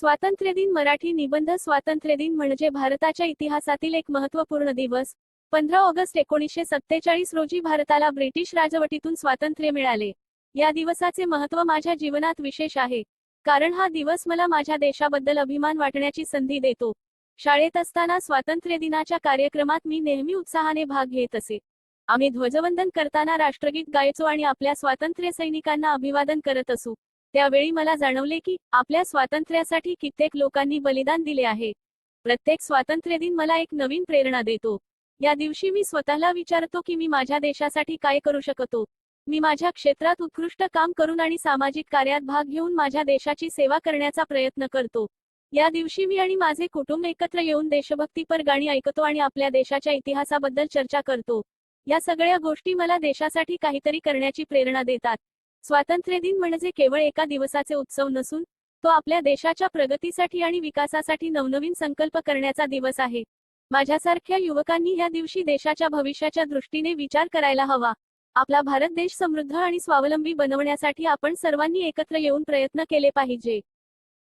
स्वातंत्र्यदिन मराठी निबंध स्वातंत्र्यदिन म्हणजे भारताच्या इतिहासातील एक महत्त्वपूर्ण दिवस. पंधरा ऑगस्ट एकोणीसशे सत्तेचाळीस रोजी भारताला ब्रिटिश राजवटीतून स्वातंत्र्य मिळाले. या दिवसाचे महत्त्व माझ्या जीवनात विशेष आहे. कारण हा दिवस मला माझ्या देशाबद्दल अभिमान वाटण्याची संधी देतो. शाळेत असताना स्वातंत्र्य दिनाच्या कार्यक्रमात मी नेहमी उत्साहाने भाग घेत असे. आम्ही ध्वजवंदन करताना राष्ट्रगीत गायचो आणि आपल्या स्वातंत्र्य सैनिकांना अभिवादन करत असू. त्यावेळी मला जाणवले की आपल्या स्वातंत्र्यासाठी कित्येक लोकांनी बलिदान दिले आहे. प्रत्येक स्वातंत्र्य दिन मला एक नवीन प्रेरणा देतो. या दिवशी मी स्वतःला विचारतो की मी माझ्या देशासाठी काय करू शकतो? मी माझ्या क्षेत्रात उत्कृष्ट काम करून आणि सामाजिक कार्यात भाग घेऊन माझ्या देशाची सेवा करण्याचा प्रयत्न करतो. या दिवशी मी आणि माझे कुटुंब एकत्र येऊन देशभक्तीपर गाणी ऐकतो आणि आपल्या देशाच्या इतिहासाबद्दल चर्चा करतो. या सगळ्या गोष्टी मला देशासाठी काहीतरी करण्याची प्रेरणा देतात. स्वातंत्र्य दिन म्हणजे केवळ एका दिवसाचे उत्सव नसून तो आपल्या देशाच्या प्रगतीसाठी आणि विकासासाठी नवनवीन संकल्प करण्याचा दिवस आहे. माझ्यासारख्या युवकांनी या दिवशी देशाच्या भविष्याच्या दृष्टीने विचार करायला हवा. आपला भारत देश समृद्ध आणि स्वावलंबी बनवण्यासाठी आपण सर्वांनी एकत्र येऊन प्रयत्न केले पाहिजे.